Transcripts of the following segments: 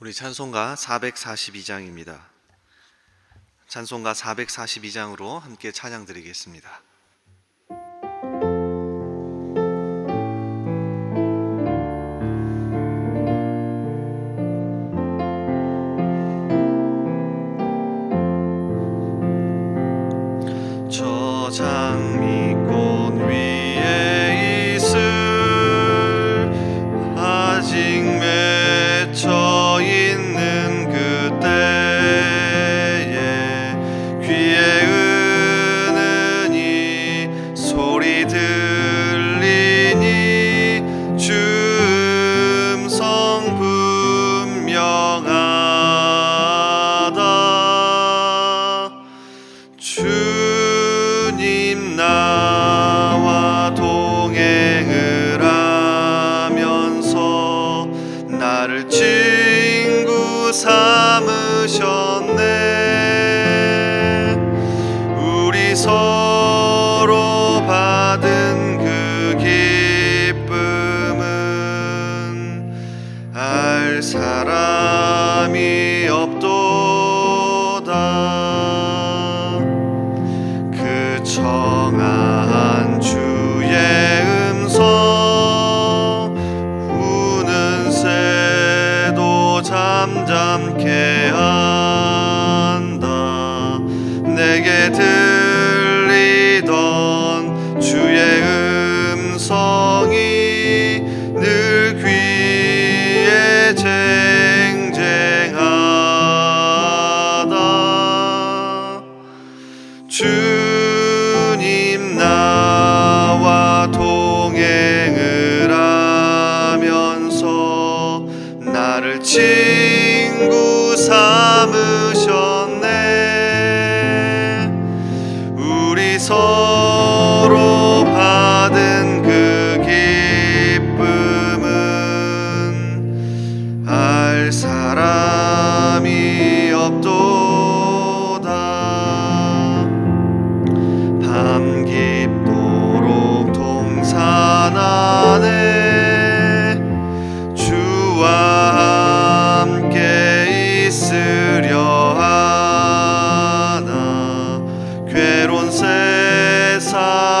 우리 찬송가 442장입니다. 찬송가 442장으로 함께 찬양 드리겠습니다. 소리 나를 친구 삼으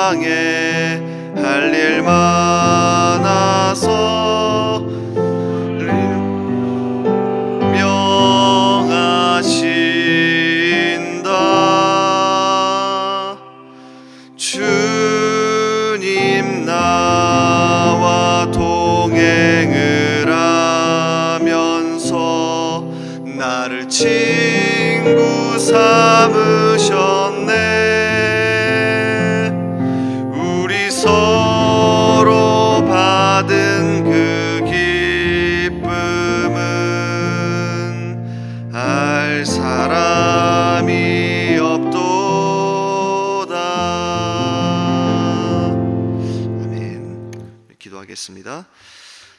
세상에 할일많 알 사람이 없도다. 아멘. 기도하겠습니다.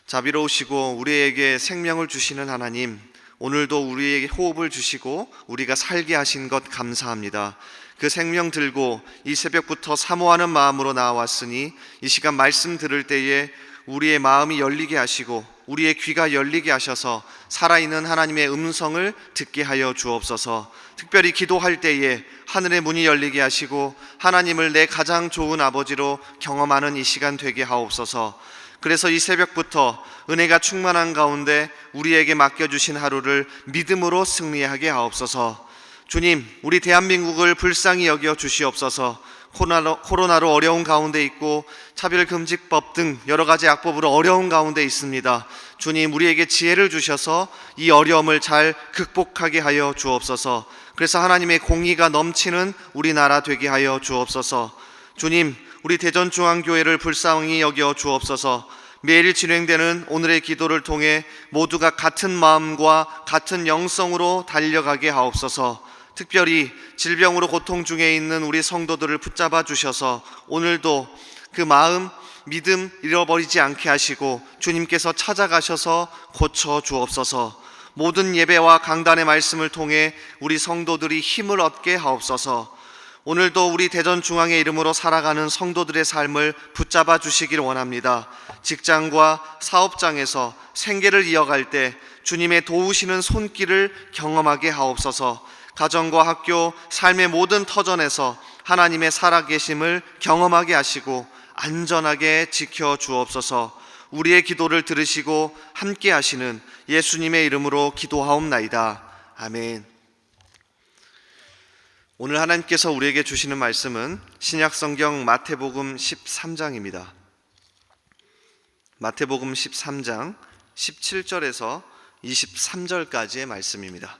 자비로우시고 우리에게 생명을 주시는 하나님 오늘도 우리에게 호흡을 주시고 우리가 살게 하신 것 감사합니다. 그 생명 들고 이 새벽부터 사모하는 마음으로 나왔으니 이 시간 말씀 들을 때에 우리의 마음이 열리게 하시고 우리의 귀가 열리게 하셔서 살아있는 하나님의 음성을 듣게 하여 주옵소서. 특별히 기도할 때에 하늘의 문이 열리게 하시고 하나님을 내 가장 좋은 아버지로 경험하는 이 시간 되게 하옵소서. 그래서 이 새벽부터 은혜가 충만한 가운데 우리에게 맡겨주신 하루를 믿음으로 승리하게 하옵소서. 주님, 우리 대한민국을 불쌍히 여겨 주시옵소서. 코로나로, 어려운 가운데 있고 차별금지법 등 여러 가지 악법으로 어려운 가운데 있습니다. 주님, 우리에게 지혜를 주셔서 이 어려움을 잘 극복하게 하여 주옵소서. 그래서 하나님의 공의가 넘치는 우리나라 되게 하여 주옵소서. 주님, 우리 대전중앙교회를 불쌍히 여겨 주옵소서. 매일 진행되는 오늘의 기도를 통해 모두가 같은 마음과 같은 영성으로 달려가게 하옵소서. 특별히 질병으로 고통 중에 있는 우리 성도들을 붙잡아 주셔서 오늘도 그 마음, 믿음 잃어버리지 않게 하시고 주님께서 찾아가셔서 고쳐 주옵소서. 모든 예배와 강단의 말씀을 통해 우리 성도들이 힘을 얻게 하옵소서. 오늘도 우리 대전 중앙의 이름으로 살아가는 성도들의 삶을 붙잡아 주시길 원합니다. 직장과 사업장에서 생계를 이어갈 때 주님의 도우시는 손길을 경험하게 하옵소서. 가정과 학교, 삶의 모든 터전에서 하나님의 살아계심을 경험하게 하시고 안전하게 지켜 주옵소서. 우리의 기도를 들으시고 함께 하시는 예수님의 이름으로 기도하옵나이다. 아멘. 오늘 하나님께서 우리에게 주시는 말씀은 신약 성경 마태복음 13장입니다. 마태복음 13장 17절에서 23절까지의 말씀입니다.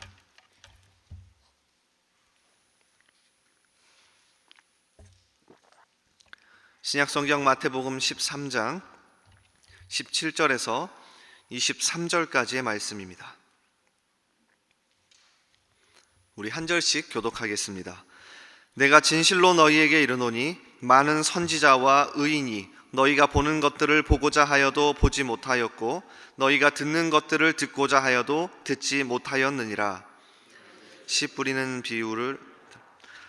신약 성경 마태복음 13장 17절에서 23절까지의 말씀입니다. 우리 한 절씩 교독하겠습니다. 내가 진실로 너희에게 이르노니 많은 선지자와 의인이 너희가 보는 것들을 보고자 하여도 보지 못하였고 너희가 듣는 것들을 듣고자 하여도 듣지 못하였느니라. 씨 뿌리는 비유를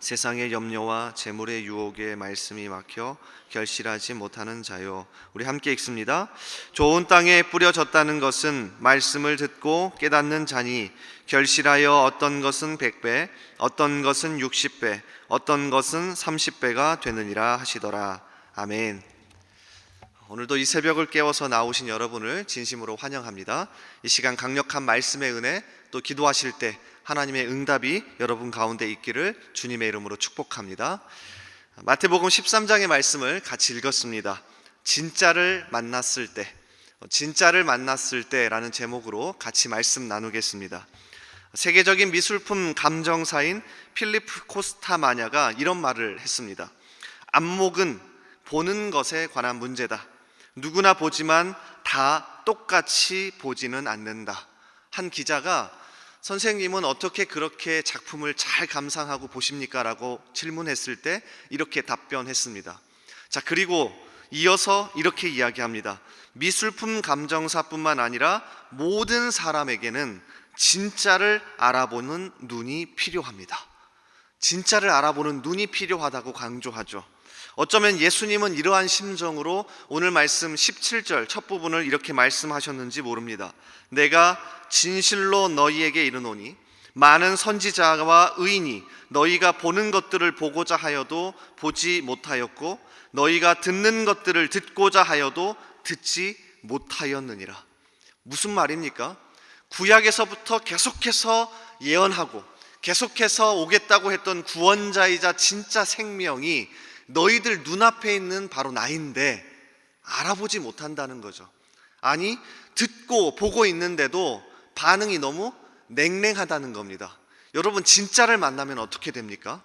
세상의 염려와 재물의 유혹에 말씀이 막혀 결실하지 못하는 자요. 우리 함께 읽습니다. 좋은 땅에 뿌려졌다는 것은 말씀을 듣고 깨닫는 자니 결실하여 어떤 것은 100배, 어떤 것은 60배, 어떤 것은 30배가 되느니라 하시더라. 아멘. 오늘도 이 새벽을 깨워서 나오신 여러분을 진심으로 환영합니다. 이 시간 강력한 말씀의 은혜 또 기도하실 때 하나님의 응답이 여러분 가운데 있기를 주님의 이름으로 축복합니다. 마태복음 13장의 말씀을 같이 읽었습니다. 진짜를 만났을 때, 진짜를 만났을 때라는 제목으로 같이 말씀 나누겠습니다. 세계적인 미술품 감정사인 필리프 코스타 마냐가 이런 말을 했습니다. 안목은 보는 것에 관한 문제다. 누구나 보지만 다 똑같이 보지는 않는다. 한 기자가 선생님은 어떻게 그렇게 작품을 잘 감상하고 보십니까? 라고 질문했을 때 이렇게 답변했습니다. 자, 그리고 이어서 이렇게 이야기합니다. 미술품 감정사뿐만 아니라 모든 사람에게는 진짜를 알아보는 눈이 필요합니다. 진짜를 알아보는 눈이 필요하다고 강조하죠. 어쩌면 예수님은 이러한 심정으로 오늘 말씀 17절 첫 부분을 이렇게 말씀하셨는지 모릅니다. 내가 진실로 너희에게 이르노니 많은 선지자와 의인이 너희가 보는 것들을 보고자 하여도 보지 못하였고 너희가 듣는 것들을 듣고자 하여도 듣지 못하였느니라. 무슨 말입니까? 구약에서부터 계속해서 예언하고 계속해서 오겠다고 했던 구원자이자 진짜 생명이 너희들 눈앞에 있는 바로 나인데 알아보지 못한다는 거죠. 아니, 듣고 보고 있는데도 반응이 너무 냉랭하다는 겁니다. 여러분, 진짜를 만나면 어떻게 됩니까?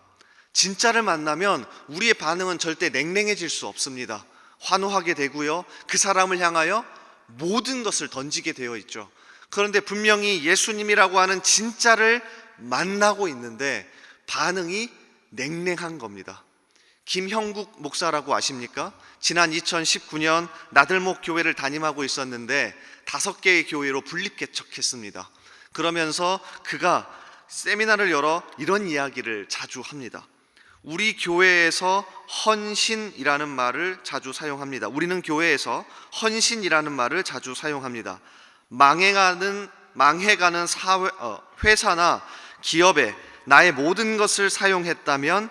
진짜를 만나면 우리의 반응은 절대 냉랭해질 수 없습니다. 환호하게 되고요. 그 사람을 향하여 모든 것을 던지게 되어 있죠. 그런데 분명히 예수님이라고 하는 진짜를 만나고 있는데 반응이 냉랭한 겁니다. 김형국 목사라고 아십니까? 지난 2019년 나들목 교회를 담임하고 있었는데 다섯 개의 교회로 분립 개척했습니다. 그러면서 그가 세미나를 열어 이런 이야기를 자주 합니다. 우리 교회에서 헌신이라는 말을 자주 사용합니다. 우리는 교회에서 헌신이라는 말을 자주 사용합니다. 망해가는 망해가는 사회, 어, 회사나 기업에 나의 모든 것을 사용했다면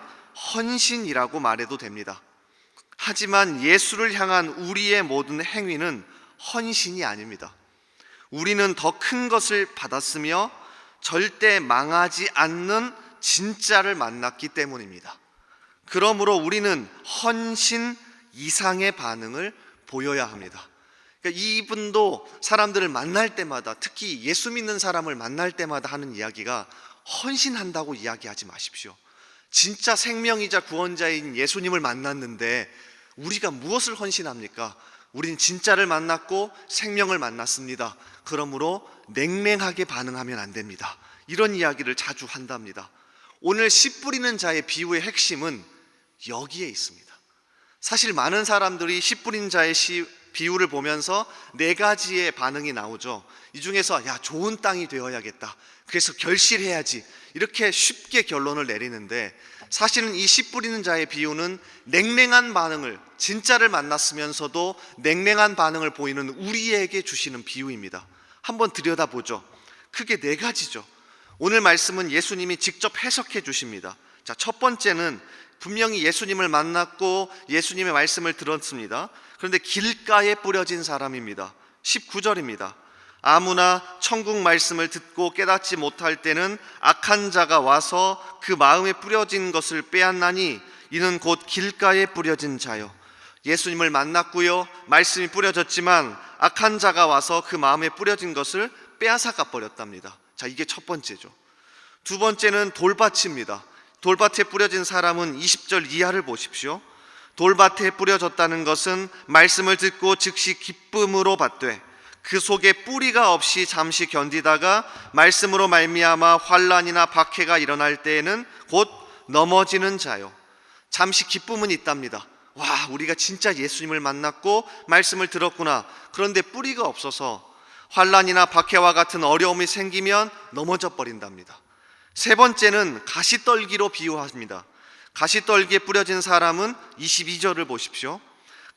헌신이라고 말해도 됩니다. 하지만 예수를 향한 우리의 모든 행위는 헌신이 아닙니다. 우리는 더 큰 것을 받았으며 절대 망하지 않는 진짜를 만났기 때문입니다. 그러므로 우리는 헌신 이상의 반응을 보여야 합니다. 그러니까 이분도 사람들을 만날 때마다 특히 예수 믿는 사람을 만날 때마다 하는 이야기가 헌신한다고 이야기하지 마십시오. 진짜 생명이자 구원자인 예수님을 만났는데 우리가 무엇을 헌신합니까? 우린 진짜를 만났고 생명을 만났습니다. 그러므로 냉랭하게 반응하면 안 됩니다. 이런 이야기를 자주 한답니다. 오늘 씨 뿌리는 자의 비유의 핵심은 여기에 있습니다. 사실 많은 사람들이 씨 뿌린 자의 시, 비유를 보면서 네 가지의 반응이 나오죠. 이 중에서 야 좋은 땅이 되어야겠다. 그래서 결실해야지. 이렇게 쉽게 결론을 내리는데 사실은 이 씨 뿌리는 자의 비유는 냉랭한 반응을 진짜를 만났으면서도 냉랭한 반응을 보이는 우리에게 주시는 비유입니다. 한번 들여다보죠. 크게 네 가지죠. 오늘 말씀은 예수님이 직접 해석해 주십니다. 자, 첫 번째는 분명히 예수님을 만났고 예수님의 말씀을 들었습니다. 그런데 길가에 뿌려진 사람입니다. 19절입니다. 아무나 천국 말씀을 듣고 깨닫지 못할 때는 악한 자가 와서 그 마음에 뿌려진 것을 빼앗나니 이는 곧 길가에 뿌려진 자요. 예수님을 만났고요. 말씀이 뿌려졌지만 악한 자가 와서 그 마음에 뿌려진 것을 빼앗아가 버렸답니다. 자, 이게 첫 번째죠. 두 번째는 돌밭입니다. 돌밭에 뿌려진 사람은 20절 이하를 보십시오. 돌밭에 뿌려졌다는 것은 말씀을 듣고 즉시 기쁨으로 받되 그 속에 뿌리가 없이 잠시 견디다가 말씀으로 말미암아 환란이나 박해가 일어날 때에는 곧 넘어지는 자요. 잠시 기쁨은 있답니다. 와, 우리가 진짜 예수님을 만났고 말씀을 들었구나. 그런데 뿌리가 없어서 환란이나 박해와 같은 어려움이 생기면 넘어져 버린답니다. 세 번째는 가시떨기로 비유합니다. 가시떨기에 뿌려진 사람은 22절을 보십시오.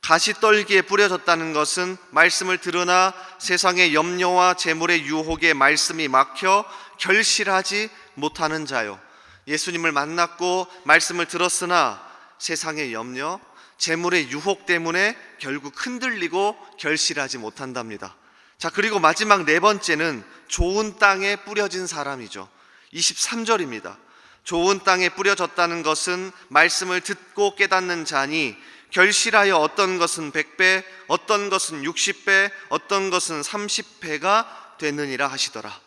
가시떨기에 뿌려졌다는 것은 말씀을 들으나 세상의 염려와 재물의 유혹에 말씀이 막혀 결실하지 못하는 자요. 예수님을 만났고 말씀을 들었으나 세상의 염려, 재물의 유혹 때문에 결국 흔들리고 결실하지 못한답니다. 자, 그리고 마지막 네 번째는 좋은 땅에 뿌려진 사람이죠. 23절입니다. 좋은 땅에 뿌려졌다는 것은 말씀을 듣고 깨닫는 자니 결실하여 어떤 것은 100배, 어떤 것은 60배, 어떤 것은 30배가 되느니라 하시더라.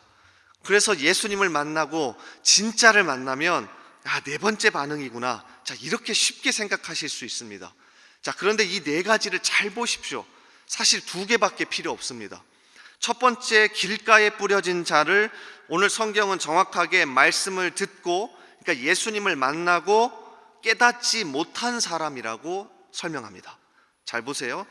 그래서 예수님을 만나고 진짜를 만나면 아, 네 번째 반응이구나. 자, 이렇게 쉽게 생각하실 수 있습니다. 자, 그런데 이 네 가지를 잘 보십시오. 사실 두 개밖에 필요 없습니다. 첫 번째 길가에 뿌려진 자를 오늘 성경은 정확하게 말씀을 듣고 그러니까 예수님을 만나고 깨닫지 못한 사람이라고 설명합니다. 잘 보세요.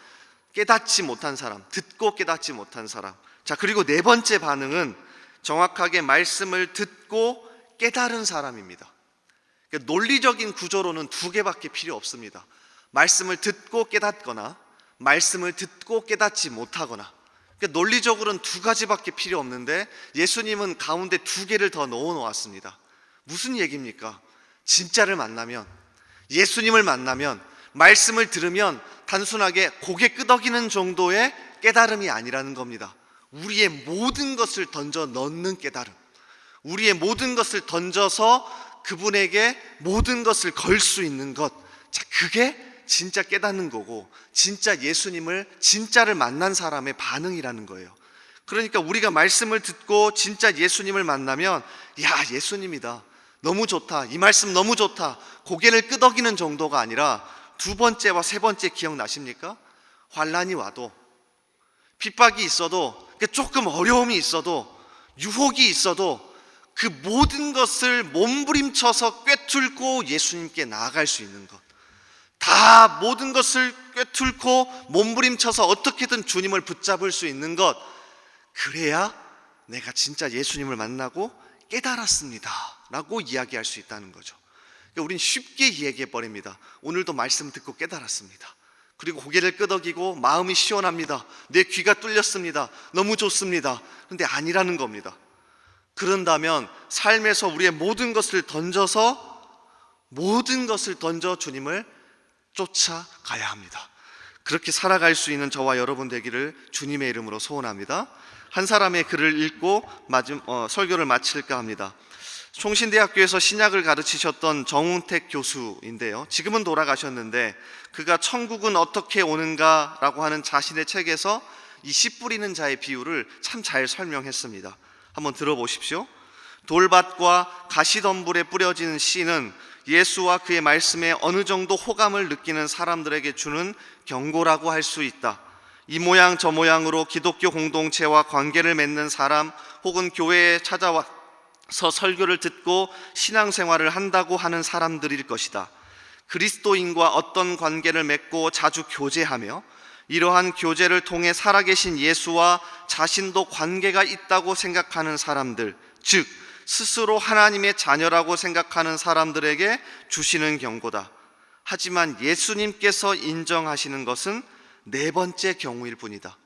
깨닫지 못한 사람, 듣고 깨닫지 못한 사람. 자, 그리고 네 번째 반응은 정확하게 말씀을 듣고 깨달은 사람입니다. 그러니까 논리적인 구조로는 두 개밖에 필요 없습니다. 말씀을 듣고 깨닫거나 말씀을 듣고 깨닫지 못하거나 그러니까 논리적으로는 두 가지밖에 필요 없는데 예수님은 가운데 두 개를 더 넣어 놓았습니다. 무슨 얘기입니까? 진짜를 만나면 예수님을 만나면 말씀을 들으면 단순하게 고개 끄덕이는 정도의 깨달음이 아니라는 겁니다. 우리의 모든 것을 던져 넣는 깨달음. 우리의 모든 것을 던져서 그분에게 모든 것을 걸 수 있는 것. 자, 그게 진짜 깨닫는 거고, 진짜 예수님을, 진짜를 만난 사람의 반응이라는 거예요. 그러니까 우리가 말씀을 듣고 진짜 예수님을 만나면, 야, 예수님이다. 너무 좋다. 이 말씀 너무 좋다. 고개를 끄덕이는 정도가 아니라 두 번째와 세 번째 기억나십니까? 환란이 와도 핍박이 있어도 조금 어려움이 있어도 유혹이 있어도 그 모든 것을 몸부림쳐서 꿰뚫고 예수님께 나아갈 수 있는 것. 다 모든 것을 꿰뚫고 몸부림쳐서 어떻게든 주님을 붙잡을 수 있는 것. 그래야 내가 진짜 예수님을 만나고 깨달았습니다. 라고 이야기할 수 있다는 거죠. 그러니까 우린 쉽게 이야기해 버립니다. 오늘도 말씀 듣고 깨달았습니다. 그리고 고개를 끄덕이고 마음이 시원합니다. 내 귀가 뚫렸습니다. 너무 좋습니다. 그런데 아니라는 겁니다. 그런다면 삶에서 우리의 모든 것을 던져서 모든 것을 던져 주님을 쫓아가야 합니다. 그렇게 살아갈 수 있는 저와 여러분 되기를 주님의 이름으로 소원합니다. 한 사람의 글을 읽고 마지막 어, 설교를 마칠까 합니다. 총신대학교에서 신약을 가르치셨던 정웅택 교수인데요. 지금은 돌아가셨는데 그가 천국은 어떻게 오는가라고 하는 자신의 책에서 이 씨 뿌리는 자의 비유를 참 잘 설명했습니다. 한번 들어보십시오. 돌밭과 가시덤불에 뿌려진 씨는 예수와 그의 말씀에 어느 정도 호감을 느끼는 사람들에게 주는 경고라고 할 수 있다. 이 모양 저 모양으로 기독교 공동체와 관계를 맺는 사람 혹은 교회에 찾아와 설교를 듣고 신앙생활을 한다고 하는 사람들일 것이다. 그리스도인과 어떤 관계를 맺고 자주 교제하며 이러한 교제를 통해 살아계신 예수와 자신도 관계가 있다고 생각하는 사람들, 즉, 스스로 하나님의 자녀라고 생각하는 사람들에게 주시는 경고다. 하지만 예수님께서 인정하시는 것은 네 번째 경우일 뿐이다.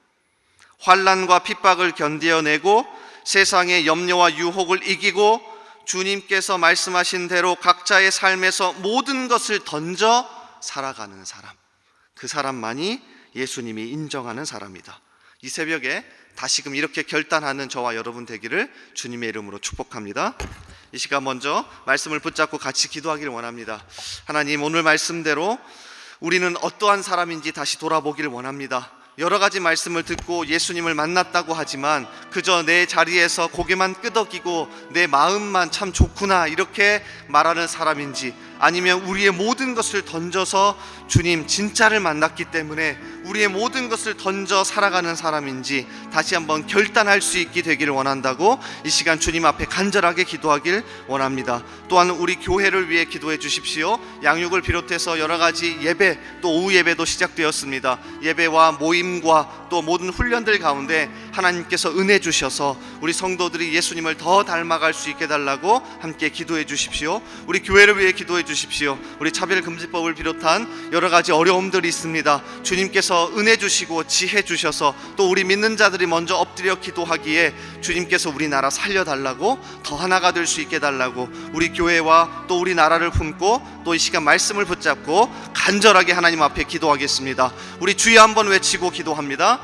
환란과 핍박을 견디어내고 세상의 염려와 유혹을 이기고 주님께서 말씀하신 대로 각자의 삶에서 모든 것을 던져 살아가는 사람. 그 사람만이 예수님이 인정하는 사람이다. 이 새벽에 다시금 이렇게 결단하는 저와 여러분 되기를 주님의 이름으로 축복합니다. 이 시간 먼저 말씀을 붙잡고 같이 기도하기를 원합니다. 하나님 오늘 말씀대로 우리는 어떠한 사람인지 다시 돌아보기를 원합니다. 여러 가지 말씀을 듣고 예수님을 만났다고 하지만 그저 내 자리에서 고개만 끄덕이고 내 마음만 참 좋구나 이렇게 말하는 사람인지 아니면 우리의 모든 것을 던져서 주님 진짜를 만났기 때문에 우리의 모든 것을 던져 살아가는 사람인지 다시 한번 결단할 수 있게 되기를 원한다고 이 시간 주님 앞에 간절하게 기도하길 원합니다. 또한 우리 교회를 위해 기도해 주십시오. 양육을 비롯해서 여러 가지 예배 또 오후 예배도 시작되었습니다. 예배와 모임과 또 모든 훈련들 가운데 하나님께서 은혜 주셔서 우리 성도들이 예수님을 더 닮아갈 수 있게 달라고 함께 기도해 주십시오. 우리 교회를 위해 기도해 주십시오. 우리 차별금지법을 비롯한 여러 가지 어려움들이 있습니다. 주님께서 은혜 주시고 지혜 주셔서 또 우리 믿는 자들이 먼저 엎드려 기도하기에 주님께서 우리나라 살려달라고 더 하나가 될 수 있게 달라고 우리 교회와 또 우리 나라를 품고 또 이 시간 말씀을 붙잡고 간절하게 하나님 앞에 기도하겠습니다. 우리 주여 한번 외치고 기도합니다.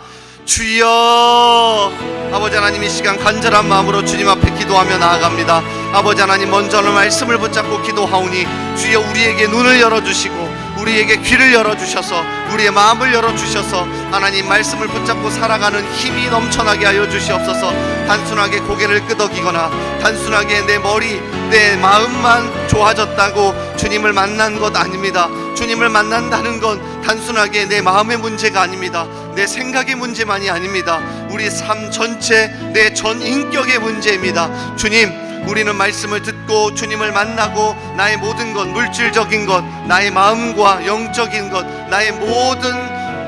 주여 아버지 하나님 이 시간 간절한 마음으로 주님 앞에 기도하며 나아갑니다. 아버지 하나님 먼저는 말씀을 붙잡고 기도하오니 주여 우리에게 눈을 열어주시고 우리에게 귀를 열어주셔서 우리의 마음을 열어주셔서 하나님 말씀을 붙잡고 살아가는 힘이 넘쳐나게 하여 주시옵소서. 단순하게 고개를 끄덕이거나 단순하게 내 머리 내 마음만 좋아졌다고 주님을 만난 것 아닙니다. 주님을 만난다는 건 단순하게 내 마음의 문제가 아닙니다. 내 생각의 문제만이 아닙니다. 우리 삶 전체 내 전 인격의 문제입니다. 주님, 우리는 말씀을 듣고 주님을 만나고 나의 모든 것, 물질적인 것, 나의 마음과 영적인 것, 나의 모든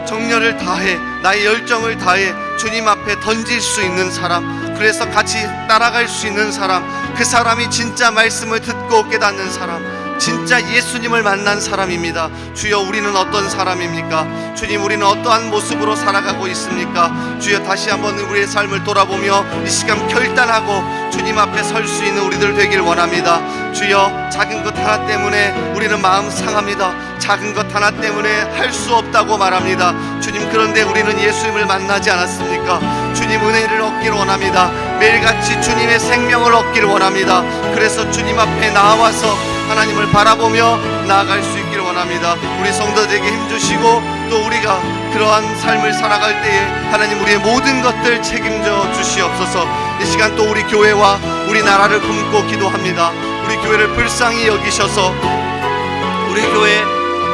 정열을 다해, 나의 열정을 다해 주님 앞에 던질 수 있는 사람, 그래서 같이 따라갈 수 있는 사람, 그 사람이 진짜 말씀을 듣고 깨닫는 사람, 진짜 예수님을 만난 사람입니다. 주여 우리는 어떤 사람입니까? 주님 우리는 어떠한 모습으로 살아가고 있습니까? 주여 다시 한번 우리의 삶을 돌아보며 이 시간 결단하고 주님 앞에 설 수 있는 우리들 되길 원합니다. 주여 작은 것 하나 때문에 우리는 마음 상합니다. 작은 것 하나 때문에 할 수 없다고 말합니다. 주님 그런데 우리는 예수님을 만나지 않았습니까? 주님 은혜를 얻기를 원합니다. 매일같이 주님의 생명을 얻기를 원합니다. 그래서 주님 앞에 나와서 하나님을 바라보며 나아갈 수 있기를 원합니다. 우리 성도들에게 힘주시고 또 우리가 그러한 삶을 살아갈 때에 하나님 우리의 모든 것들 책임져 주시옵소서. 이 시간 또 우리 교회와 우리 나라를 품고 기도합니다. 우리 교회를 불쌍히 여기셔서 우리 교회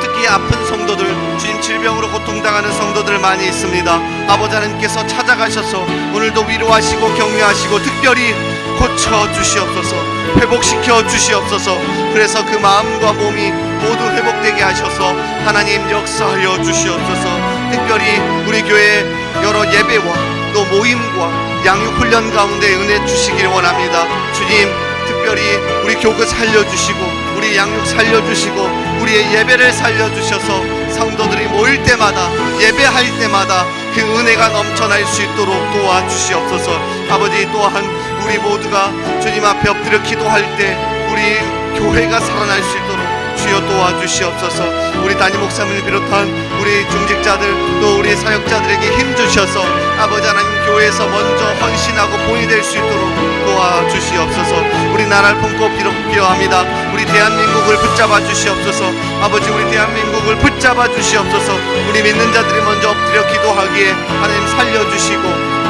특히 아픈 성도들 주님 질병으로 고통당하는 성도들 많이 있습니다. 아버지 하나님께서 찾아가셔서 오늘도 위로하시고 격려하시고 특별히 고쳐 주시옵소서 회복시켜 주시옵소서. 그래서 그 마음과 몸이 모두 회복되게 하셔서 하나님 역사하여 주시옵소서. 특별히 우리 교회 여러 예배와 또 모임과 양육 훈련 가운데 은혜 주시길 원합니다. 주님 특별히 우리 교구 살려주시고 우리 양육 살려주시고 우리의 예배를 살려주셔서 성도들이 모일 때마다 예배할 때마다 그 은혜가 넘쳐날 수 있도록 도와주시옵소서. 아버지 또한 우리 모두가 주님 앞에 엎드려 기도할 때 우리 교회가 살아날 수 있도록 주여 도와주시옵소서. 우리 담임 목사님을 비롯한 우리 중직자들 또 우리 사역자들에게 힘 주셔서 아버지 하나님 교회에서 먼저 헌신하고 본이 될 수 있도록 도와 주시옵소서. 우리 나라를 품고 기도합니다. 우리 대한민국을 붙잡아 주시옵소서. 아버지 우리 대한민국을 붙잡아 주시옵소서. 우리 믿는 자들이 먼저 엎드려 기도하기에 하나님 살려주시고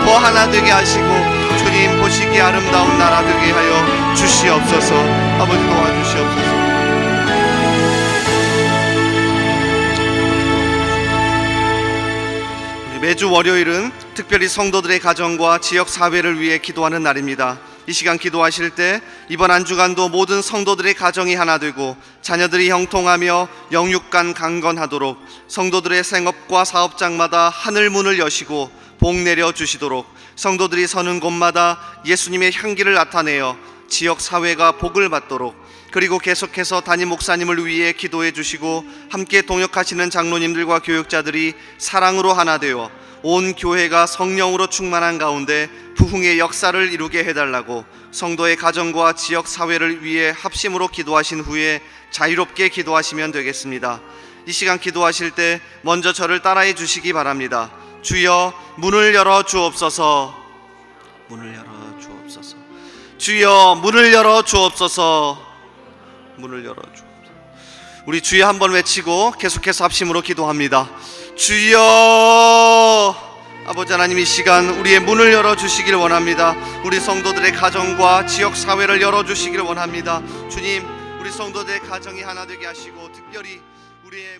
더 하나 되게 하시고 주님 보시기에 아름다운 나라 되게 하여 주시옵소서. 아버지 도와주시옵소서. 매주 월요일은 특별히 성도들의 가정과 지역 사회를 위해 기도하는 날입니다. 이 시간 기도하실 때 이번 한 주간도 모든 성도들의 가정이 하나 되고 자녀들이 형통하며 영육간 강건하도록 성도들의 생업과 사업장마다 하늘 문을 여시고 복 내려 주시도록 성도들이 서는 곳마다 예수님의 향기를 나타내어 지역 사회가 복을 받도록 그리고 계속해서 담임 목사님을 위해 기도해 주시고 함께 동역하시는 장로님들과 교육자들이 사랑으로 하나 되어 온 교회가 성령으로 충만한 가운데 부흥의 역사를 이루게 해달라고 성도의 가정과 지역 사회를 위해 합심으로 기도하신 후에 자유롭게 기도하시면 되겠습니다. 이 시간 기도하실 때 먼저 저를 따라해 주시기 바랍니다. 주여 문을 열어 주옵소서. 문을 열어 주옵소서. 주여 문을 열어 주옵소서. 문을 열어 주옵소서. 우리 주여 한번 외치고 계속해서 합심으로 기도합니다. 주여 아버지 하나님 이 시간 우리의 문을 열어 주시길 원합니다. 우리 성도들의 가정과 지역 사회를 열어 주시길 원합니다. 주님, 우리 성도들의 가정이 하나 되게 하시고 특별히 우리의